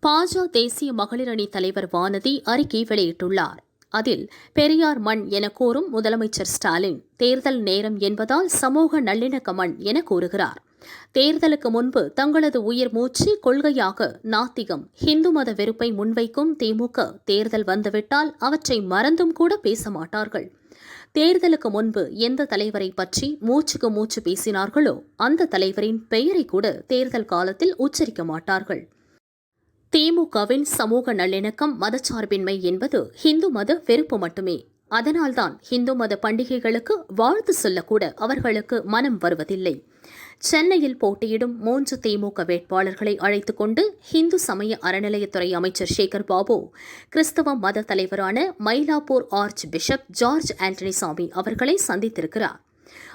பாஜ தேசிய மகளிர் அணி தலைவர் வானதி அறிக்கை வெளியிட்டுள்ளார். அதில் பெரியார் மண் என கூறும் முதலமைச்சர் ஸ்டாலின் தேர்தல் நேரம் என்பதால் சமூக நல்லிணக்க மண் என கூறுகிறார். தேர்தலுக்கு முன்பு தங்களது உயிர் மூச்சு கொள்கையாக நாத்திகம் ஹிந்து மத வெறுப்பை முன்வைக்கும் திமுக தேர்தல் வந்துவிட்டால் அவற்றை மறந்தும் கூட பேச மாட்டார்கள். தேர்தலுக்கு முன்பு எந்த தலைவரை பற்றி மூச்சுக்கு மூச்சு பேசினார்களோ அந்த தலைவரின் பெயரை கூட தேர்தல் காலத்தில் உச்சரிக்க மாட்டார்கள். திமுகவின் சமூக நல்லிணக்கம் மதச்சார்பின்மை என்பது ஹிந்து மத வெறுப்பு மட்டுமே. அதனால்தான் ஹிந்து மத பண்டிகைகளுக்கு வாழ்த்து சொல்லக்கூட அவர்களுக்கு மனம் வருவதில்லை. சென்னையில் போட்டியிடும் மூன்று திமுக வேட்பாளர்களை அழைத்துக் கொண்டு ஹிந்து சமய அறநிலையத்துறை அமைச்சர் சேகர் பாபு கிறிஸ்தவ மத தலைவரான Mylapore archbishop George Antony சாமி அவர்களை சந்தித்திருக்கிறார்.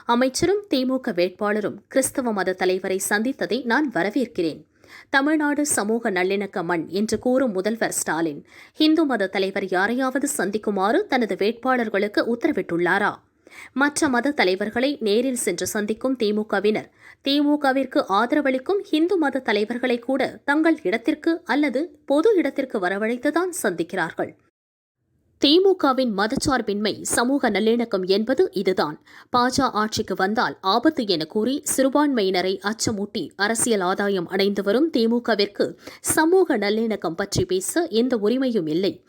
அமைச்சரும் திமுக வேட்பாளரும் கிறிஸ்தவ மத தலைவரை சந்தித்ததை நான் வரவேற்கிறேன். தமிழ்நாடு சமூக நல்லிணக்க மண் என்று கூறும் முதல்வர் ஸ்டாலின். இந்து மத தலைவர் யாரையாவது சந்திக்குமாறு தனது வேட்பாளர்களுக்கு உத்தரவிட்டுள்ளாரா? மற்ற மத தலைவர்களை நேரில் சென்று சந்திக்கும் திமுகவினர் திமுகவிற்கு ஆதரவளிக்கும் இந்து மத தலைவர்களை கூட தங்கள் இடத்திற்கு அல்லது பொது இடத்திற்கு வரவழைத்துதான் சந்திக்கிறார்கள். திமுகவின் மதச்சார்பின்மை சமூக நல்லிணக்கம் என்பது இதுதான். பாஜ ஆட்சிக்கு வந்தால் ஆபத்து என கூறி சிறுபான்மையினரை அச்சமூட்டி அரசியல் ஆதாயம் அடைந்து வரும் திமுகவிற்கு சமூக நல்லிணக்கம் பற்றி பேச எந்த உரிமையும் இல்லை.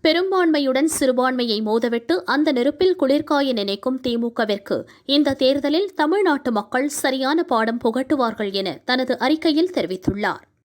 பெரும்பான்மையுடன் சிறுபான்மையை மோதவிட்டு அந்த நெருப்பில் குளிர்காய நினைக்கும் திமுகவிற்கு இந்த தேர்தலில் தமிழ்நாட்டு மக்கள் சரியான பாடம் புகட்டுவார்கள் என தனது அறிக்கையில் தெரிவித்துள்ளார்.